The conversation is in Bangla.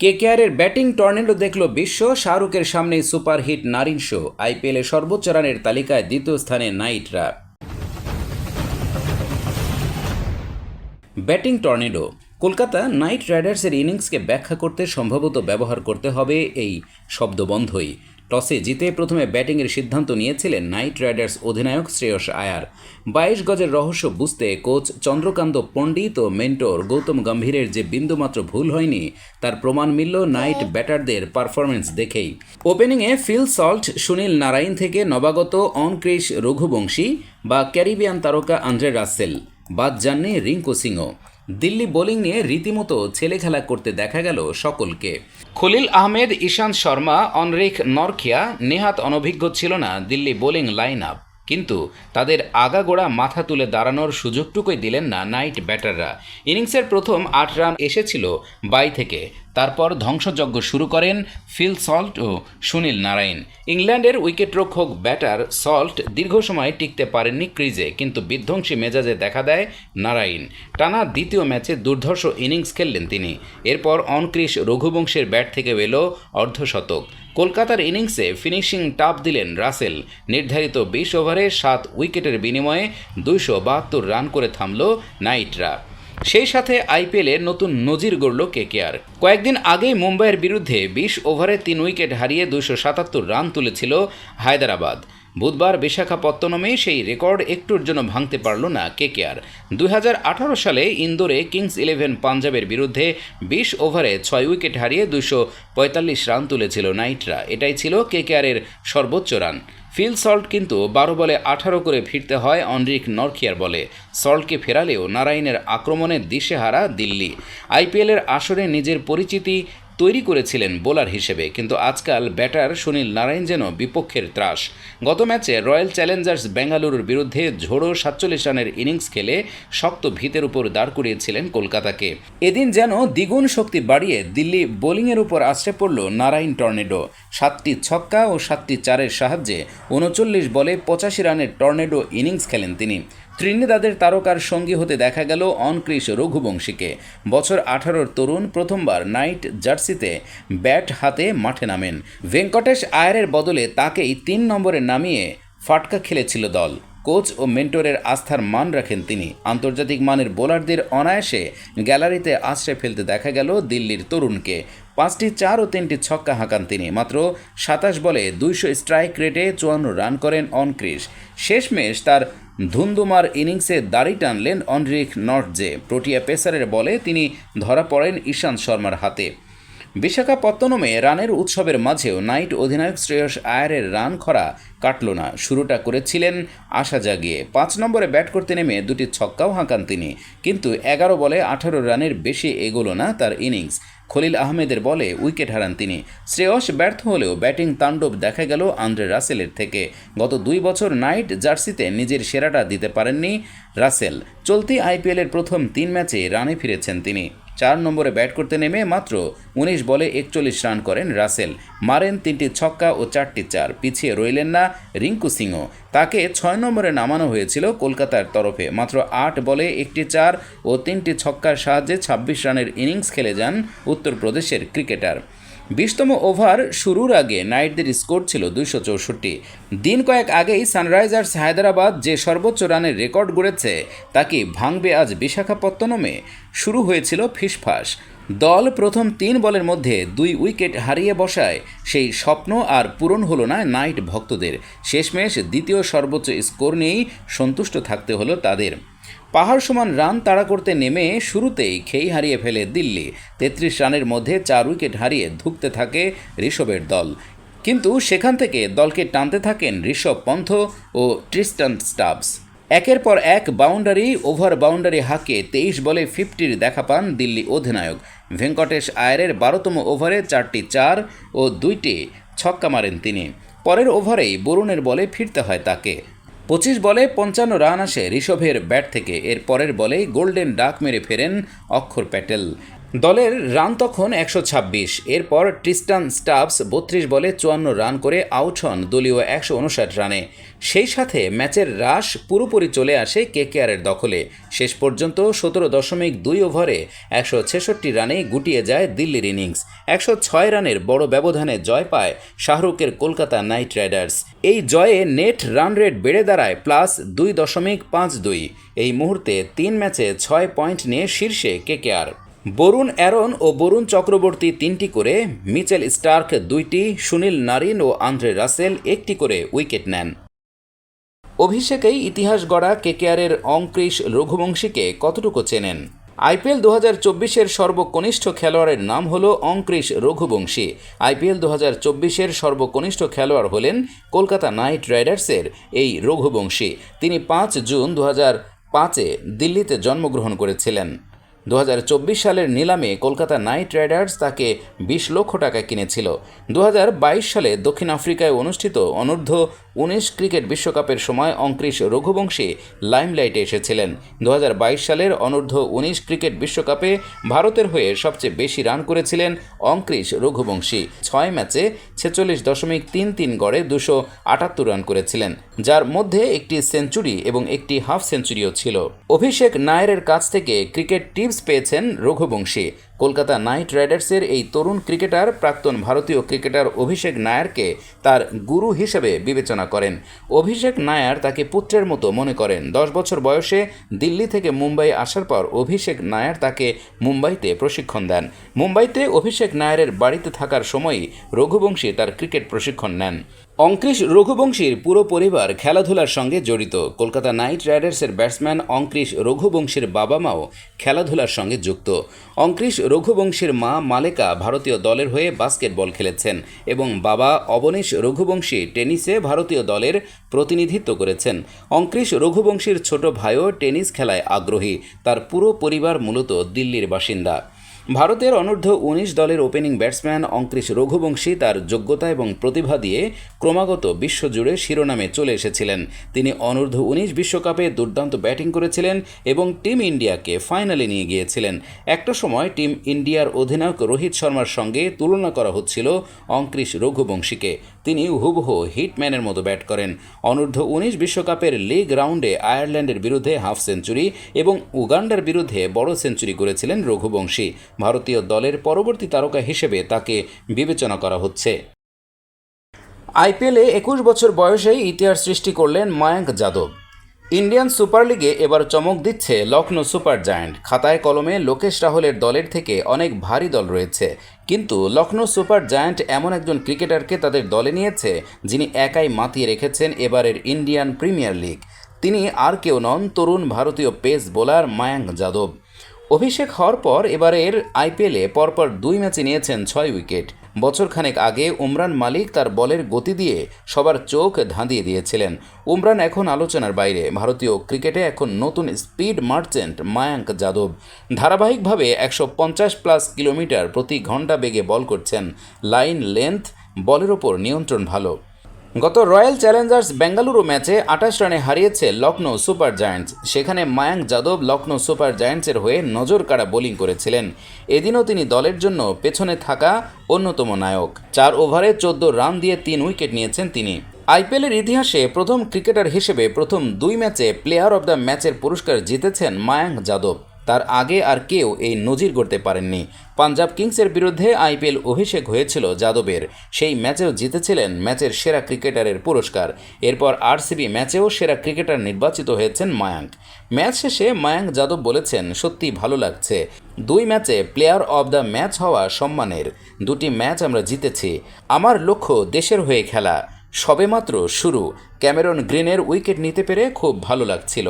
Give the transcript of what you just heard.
কেকেআরের ব্যাটিং টর্নেডো দেখল বিশ্ব, শাহরুখের সামনে সুপারহিট নারিন শো। আইপিএলে সর্বোচ্চ রানের তালিকায় দ্বিতীয় স্থানে নাইটরা ব্যাটিং টর্নেডো, কলকাতা নাইট রাইডার্সের ইনিংসকে ব্যাখ্যা করতে সম্ভবত ব্যবহার করতে হবে এই শব্দবন্ধই। টসে জিতে প্রথমে ব্যাটিংয়ের সিদ্ধান্ত নিয়েছিলেন নাইট রাইডার্স অধিনায়ক শ্রেয়স আয়ার। বাইশ গজের রহস্য বুঝতে কোচ চন্দ্রকান্ত পণ্ডিত ও মেন্টর গৌতম গম্ভীরের যে বিন্দুমাত্র ভুল হয়নি, তার প্রমাণ মিলল নাইট ব্যাটারদের পারফরমেন্স দেখেই। ওপেনিংয়ে ফিল সল্ট, সুনীল নারায়ণ থেকে নবাগত অনক্রিস রঘুবংশী বা ক্যারিবিয়ান তারকা আন্দ্রে রাসেল। বাদ যাননি রিঙ্কু সিংও দিল্লি বোলিং নিয়ে রীতিমতো ছেলে খেলা করতে দেখা গেল সকলকে। খলিল আহমেদ, ঈশান্ত শর্মা অনরিক নরখিয়া, নেহাত অনভিজ্ঞ ছিল না দিল্লি বোলিং লাইন আপ কিন্তু তাদের আগাগোড়া মাথা তুলে দাঁড়ানোর সুযোগটুকুই দিলেন না নাইট ব্যাটাররা। ইনিংসের প্রথম আট রান এসেছিল বাই থেকে। তারপর ধ্বংসযজ্ঞ শুরু করেন ফিল সল্ট ও সুনীল নারায়ণ। ইংল্যান্ডের উইকেটরক্ষক ব্যাটার সল্ট দীর্ঘ সময় টিকতে পারেননি ক্রিজে, কিন্তু বিধ্বংসী মেজাজে দেখা দেয় নারায়ণ। টানা দ্বিতীয় ম্যাচে দুর্ধর্ষ ইনিংস খেললেন তিনি। এরপর অনক্রিস রঘুবংশের ব্যাট থেকে এলো অর্ধশতক। কলকাতার ইনিংসে ফিনিশিং টাপ দিলেন রাসেল। নির্ধারিত বিশ ওভারে সাত উইকেটের বিনিময়ে দুইশো বাহাত্তর রান করে থামল নাইটরা। সেই সাথে আইপিএলে নতুন নজির গড়ল কেকেআর। কয়েকদিন আগেই মুম্বাইয়ের বিরুদ্ধে বিশ ওভারে তিন উইকেট হারিয়ে দুশো সাতাত্তর রান তুলেছিল হায়দ্রাবাদ। বুধবার বিশাখাপত্তনমে সেই রেকর্ড একটুর জন্য ভাঙতে পারল না কেকেআর। দুই সালে ইন্দোরে কিংস ইলেভেন পাঞ্জাবের বিরুদ্ধে বিশ ওভারে ছয় উইকেট হারিয়ে দুশো রান তুলেছিল নাইটরা। এটাই ছিল কেকেআরের সর্বোচ্চ রান। ফিল সল্ট কিন্তু বারো বলে আঠারো করে ফিরতে হয় অনরিক নরখিয়ার বলে। সল্টকে ফেরালেও নারায়ণের আক্রমণে দিশেহারা দিল্লি। আইপিএলের আসরে নিজের পরিচিতি তৈরি করেছিলেন বোলার হিসেবে, কিন্তু আজকাল ব্যাটার সুনীল নারায়ণ যেন বিপক্ষের ত্রাস। গত ম্যাচে রয়্যাল চ্যালেঞ্জার্স বেঙ্গালুরুর বিরুদ্ধে ঝোড়ো সাতচল্লিশ রানের ইনিংস খেলে শক্ত ভিতের উপর দাঁড় করিয়েছিলেন কলকাতাকে। এদিন যেন দ্বিগুণ শক্তি বাড়িয়ে দিল্লি বোলিংয়ের উপর আশ্রে পড়ল নারায়ণ টর্নেডো। সাতটি ছক্কা ও সাতটি চারের সাহায্যে উনচল্লিশ বলে পঁচাশি রানের টর্নেডো ইনিংস খেলেন তিনি। ত্রিনিদাদের তারকার সঙ্গী হতে দেখা গেল অনক্রিশ রঘুবংশীকে। বছর আঠারোর তরুণ প্রথমবার নাইট জার্সিতে ব্যাট হাতে মাঠে নামেন। ভেঙ্কটেশ আয়ারের বদলে তাকেই তিন নম্বরে নামিয়ে ফাটকা খেলেছিল দল। কোচ ও মেন্টরের আস্থার মান রাখেন তিনি। আন্তর্জাতিক মানের বোলারদের অনায়াসে গ্যালারিতে আশ্রয় ফেলতে দেখা গেল দিল্লির তরুণকে। পাঁচটি চার ও তিনটি ছক্কা হাঁকান তিনি। মাত্র সাতাশ বলে দুইশো স্ট্রাইক রেটে চুয়ান্ন রান করেন অনক্রিস শেষমেশ তার ধুন্দুমার ইনিংসে দাড়ি টানলেন অনরিক নর্টজে প্রোটিয়া পেসারের বলে তিনি ধরা পড়েন ঈশান্ত শর্মার হাতে। বিশাখাপত্তনমে রানের উৎসবের মাঝেও নাইট অধিনায়ক শ্রেয়স আয়ারের রান খরা কাটল না। শুরুটা করেছিলেন আশা জাগিয়ে। পাঁচ নম্বরে ব্যাট করতে নেমে দুটি ছক্কাও হাঁকান তিনি। কিন্তু এগারো বলে আঠারো রানের বেশি এগোলো না তার ইনিংস। খলিল আহমেদের বলে উইকেট হারান তিনি। শ্রেয়স ব্যর্থ হলেও ব্যাটিং তাণ্ডব দেখা গেল আন্দ্রে রাসেলের থেকে। গত দুই বছর নাইট জার্সিতে নিজের সেরাটা দিতে পারেননি রাসেল। চলতি আইপিএলের প্রথম তিন ম্যাচে রানে ফিরেছেন তিনি। চার নম্বরে ব্যাট করতে নেমে মাত্র উনিশ বলে একচল্লিশ রান করেন রাসেল। মারেন তিনটি ছক্কা ও চারটি চার, পিছিয়ে রইলেন না রিঙ্কু সিংও। তাকে ছয় নম্বরে নামানো হয়েছিল কলকাতার তরফে। মাত্র আট বলে একটি চার ও তিনটি ছক্কার সাহায্যে ছাব্বিশ রানের ইনিংস খেলে যান উত্তরপ্রদেশের ক্রিকেটার। বিশতম ওভার শুরুর আগে নাইটদের স্কোর ছিল দুইশো চৌষট্টি। দিন কয়েক আগেই সানরাইজার্স হায়দ্রাবাদ যে সর্বোচ্চ রানের রেকর্ড গড়েছে তাকে ভাঙবে আজ বিশাখাপত্তনমে? শুরু হয়েছিল ফিসফাস। দল প্রথম তিন বলের মধ্যে দুই উইকেট হারিয়ে বসায়, সেই স্বপ্ন আর পূরণ হলো না নাইট ভক্তদের। শেষমেশ দ্বিতীয় সর্বোচ্চ স্কোর নিয়েই সন্তুষ্ট থাকতে হলো তাদের। পাহাড় সমান রান তাড়া করতে নেমে শুরুতেই খেই হারিয়ে ফেলে দিল্লি। তেত্রিশ রানের মধ্যে চার উইকেট হারিয়ে ধুঁকতে থাকে ঋষভের দল। কিন্তু সেখান থেকে দলকে টানতে থাকেন ঋষভ পন্থ ও ট্রিস্টান স্টাবস। একের পর এক বাউন্ডারি, ওভার বাউন্ডারি হাঁকে তেইশ বলে ফিফটির দেখা পান দিল্লি অধিনায়ক। ভেঙ্কটেশ আয়ারের বারোতম ওভারে চারটি চার ও দুইটি ছক্কা মারেন তিনি। পরের ওভারেই বরুণের বলে ফিরতে হয় তাকে। পঁচিশ বলে পঞ্চান্ন রান আসে ঋষভের ব্যাট থেকে। এর পরের বলেই গোল্ডেন ডাক মেরে ফেরেন অক্ষর প্যাটেল। দলের রান তখন একশো ছাব্বিশ, এরপর ট্রিস্টান স্টাবস বত্রিশ বলে চুয়ান্ন রান করে আউট হন দলীয় একশো উনষাট রানে। সেই সাথে ম্যাচের হ্রাস পুরোপুরি চলে আসে কেকেআরের দখলে। শেষ পর্যন্ত সতেরো দশমিক দুই ওভারে একশো ছেষট্টি রানে গুটিয়ে যায় দিল্লির ইনিংস। একশো ছয় রানের বড় ব্যবধানে জয় পায় শাহরুখের কলকাতা নাইট রাইডার্স। এই জয়ে নেট রান রেট বেড়ে দাঁড়ায় প্লাস দুই দশমিক পাঁচ দুই। এই মুহূর্তে তিন ম্যাচে ছয় পয়েন্ট নিয়ে শীর্ষে কেকেআর। বরুণ অ্যারন ও বরুণ চক্রবর্তী তিনটি করে, মিচেল স্টার্ক দুইটি, সুনীল নারিন ও আন্দ্রে রাসেল একটি করে উইকেট নেন। অভিষেকেই ইতিহাস গড়া কেকেআরের অঙ্কৃশ রঘুবংশীকে কতটুকু চেনেন? আইপিএল দু হাজার চব্বিশের সর্বকনিষ্ঠ খেলোয়াড়ের নাম হল অঙ্কৃশ রঘুবংশী। আইপিএল দু হাজার চব্বিশের সর্বকনিষ্ঠ খেলোয়াড় হলেন কলকাতা নাইট রাইডার্সের এই রঘুবংশী। তিনি পাঁচ জুন দু হাজার পাঁচে দিল্লিতে জন্মগ্রহণ করেছিলেন। দু হাজার চব্বিশ সালের নিলামে কলকাতা নাইট রাইডার্স তাকে বিশ লক্ষ টাকা কিনেছিল। দু হাজার বাইশ সালে দক্ষিণ আফ্রিকায় অনুষ্ঠিত অনূর্ধ্ব উনিশ ক্রিকেট বিশ্বকাপের সময় অঙ্কৃশ রঘুবংশী লাইমলাইটে এসেছিলেন। দু হাজার বাইশ সালের অনূর্ধ্ব উনিশ ক্রিকেট বিশ্বকাপে ভারতের হয়ে সবচেয়ে বেশি রান করেছিলেন অঙ্কৃশ রঘুবংশী। ছয় ম্যাচে ছেচল্লিশ দশমিক তিন তিন গড়ে দুশো আটাত্তর রান করেছিলেন, যার মধ্যে একটি সেঞ্চুরি এবং একটি হাফ সেঞ্চুরিও ছিল। অভিষেক নায়ারের কাছ থেকে ক্রিকেট টিপস পেয়েছেন রঘুবংশী। কলকাতা নাইট রাইডার্সের এই তরুণ ক্রিকেটার প্রাক্তন ভারতীয় ক্রিকেটার অভিষেক নায়ারকে তার গুরু হিসেবে বিবেচনা করেন। অভিষেক নায়ার তাকে পুত্রের মতো মনে করেন। দশ বছর বয়সে দিল্লি থেকে মুম্বাই আসার পর অভিষেক নায়ার তাকে মুম্বাইতে প্রশিক্ষণ দেন। মুম্বাইতে অভিষেক নায়ারের বাড়িতে থাকার সময়ই রঘুবংশী তার ক্রিকেট প্রশিক্ষণ নেন। অঙ্কৃশ রঘুবংশীর পুরো পরিবার খেলাধুলার সঙ্গে জড়িত। কলকাতা নাইট রাইডার্সের ব্যাটসম্যান অঙ্কৃশ রঘুবংশীর বাবা মাও খেলাধুলার সঙ্গে যুক্ত। অঙ্কৃশ রঘুবংশীর মা মালেকা ভারতীয় দলের হয়ে বাস্কেটবল খেলেছেন এবং বাবা অবনীশ রঘুবংশী টেনিসে ভারতীয় দলের প্রতিনিধিত্ব করেছেন। অঙ্কৃশ রঘুবংশীর ছোট ভাইও টেনিস খেলায় আগ্রহী। তার পুরো পরিবার মূলত দিল্লির বাসিন্দা। ভারতের অনূর্ধ্ব উনিশ দলের ওপেনিং ব্যাটসম্যান অঙ্কৃশ রঘুবংশী তার যোগ্যতা এবং প্রতিভা দিয়ে ক্রমাগত বিশ্বজুড়ে শিরোনামে চলে এসেছিলেন। তিনি অনূর্ধ্ব উনিশ বিশ্বকাপে দুর্দান্ত ব্যাটিং করেছিলেন এবং টিম ইন্ডিয়াকে ফাইনালে নিয়ে গিয়েছিলেন। একটা সময় টিম ইন্ডিয়ার অধিনায়ক রোহিত শর্মার সঙ্গে তুলনা করা হচ্ছিল অঙ্কৃশ রঘুবংশীকে। তিনি হুবহু হিটম্যানের মতো ব্যাট করেন। অনূর্ধ্ব উনিশ বিশ্বকাপের লিগ রাউন্ডে আয়ারল্যান্ডের বিরুদ্ধে হাফ সেঞ্চুরি এবং উগান্ডার বিরুদ্ধে বড় সেঞ্চুরি করেছিলেন রঘুবংশী। ভারতীয় দলের পরবর্তী তারকা হিসেবে তাকে বিবেচনা করা হচ্ছে। আইপিএলে একুশ বছর বয়সেই ইতিহাস সৃষ্টি করলেন মায়াঙ্ক যাদব। ইন্ডিয়ান সুপার লিগে এবার চমক দিচ্ছে লখনৌ সুপার জায়ান্ট। খাতায় কলমে লোকেশ রাহুলের দলের থেকে অনেক ভারী দল রয়েছে। কিন্তু লখনৌ সুপার জায়ান্ট এমন একজন ক্রিকেটারকে তাদের দলে নিয়েছে, যিনি একাই মাতিয়ে রেখেছেন এবারের ইন্ডিয়ান প্রিমিয়ার লিগ। তিনি আর কেউ নন তরুণ ভারতীয় পেস বোলার মায়াঙ্ক যাদব। অভিষেক হওয়ার পর এবারের আইপিএলে পরপর দুই ম্যাচে নিয়েছেন ছয় উইকেট। বছরখানেক আগে উমরান মালিক তার বলের গতি দিয়ে সবার চোখ ধাঁধিয়ে দিয়েছিলেন। উমরান এখন আলোচনার বাইরে। ভারতীয় ক্রিকেটে এখন নতুন স্পিড মার্চেন্ট মায়াঙ্ক যাদব। ধারাবাহিকভাবে একশো পঞ্চাশ প্লাস কিলোমিটার প্রতি ঘণ্টা বেগে বল করছেন। লাইন লেন্থ, বলের ওপর নিয়ন্ত্রণ ভালো। গত রয়্যাল চ্যালেঞ্জার্স বেঙ্গালুরু ম্যাচে আঠাশ রানে হারিয়েছে লখনৌ সুপার জায়ান্টস। সেখানে মায়াঙ্ক যাদব লখনৌ সুপার জায়ান্টসের হয়ে নজর কাড়া বোলিং করেছিলেন। এদিনও তিনি দলের জন্য পেছনে থাকা অন্যতম নায়ক। চার ওভারে চোদ্দ রান দিয়ে তিন উইকেট নিয়েছেন তিনি। আইপিএলের ইতিহাসে প্রথম ক্রিকেটার হিসেবে প্রথম দুই ম্যাচে প্লেয়ার অব দ্য ম্যাচের পুরস্কার জিতেছেন মায়াঙ্ক যাদব। তার আগে আর কেউ এই নজির করতে পারেননি। পাঞ্জাব কিংসের বিরুদ্ধে আইপিএল অভিষেক হয়েছিল যাদবের। সেই ম্যাচেও জিতেছিলেন ম্যাচের সেরা ক্রিকেটারের পুরস্কার। এরপর আরসিবি ম্যাচেও সেরা ক্রিকেটার নির্বাচিত হয়েছেন মায়াঙ্ক। ম্যাচ শেষে মায়াঙ্ক যাদব বলেছেন সত্যি ভালো লাগছে। দুই ম্যাচে প্লেয়ার অব দ্য ম্যাচ হওয়া সম্মানের দুটি ম্যাচ আমরা জিতেছি। আমার লক্ষ্য দেশের হয়ে খেলা। সবেমাত্র শুরু। ক্যামেরন গ্রিনের উইকেট নিতে পেরে খুব ভালো লাগছিল।